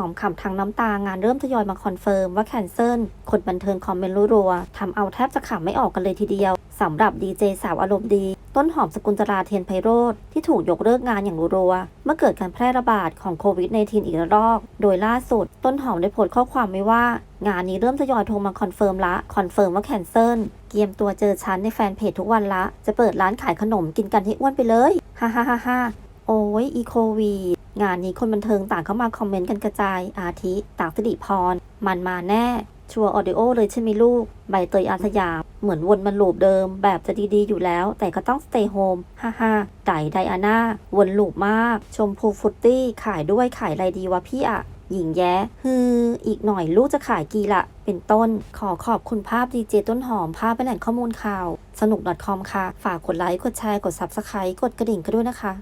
อมขำทั้งน้ำตางานเริ่มทยอยมาคอนเฟิร์มว่าแคนเซิลคนบันเทิงคอมเมนต์รัวๆทำเอาแทบจะขำไม่ออกกันเลยทีเดียวสำหรับดีเจสาวอารมณ์ดี ต้นหอมสกุลจราเทียนไพโรธที่ถูกยกเลิกงานอย่างรัวๆเมื่อเกิดการแพร่ระบาดของโควิด -19 อีกระลอกโดยล่าสุด ต้นหอมได้โพสต์ข้อความไว้ว่า งานนี้เริ่มทยอยโทรมาคอนเฟิร์มละคอนเฟิร์มว่าแคนเซิลเกียมตัวเจอฉันในแฟนเพจทุกวันละ จะเปิดร้านขายขนมกินกันให้อ้วนไปเลยฮ่าฮ่าฮ่าฮ่าโอ้ยอีโควีด งานนี้คนบันเทิงต่างเข้ามาคอมเมนต์กันกระจาย อาทิ ต่างสิริพร มันมาแน่ ชัวร์ออดิโอเลยใช่ไหมลูก ใบเตยอาสยาม เหมือนวนมันลูปเดิม แบบจะดีๆอยู่แล้ว แต่ก็ต้อง stay home ฮ่าฮ่าไก่ไดอาน่า วนลูปมาก ชมพูฟุตตี้ ขายด้วยขายอะไรดีวะพี่อะหญิงแย้ฮือ อีกหน่อยลูกจะขายกีละ เป็นต้น ขอขอบคุณภาพดีเจต้นหอม ภาพเป็นแหล่งข้อมูลข่าว สนุก .com ค่ะ ฝากกดไลค์ กดแชร์ กด subscribe กดกระดิ่งกันด้วยนะคะ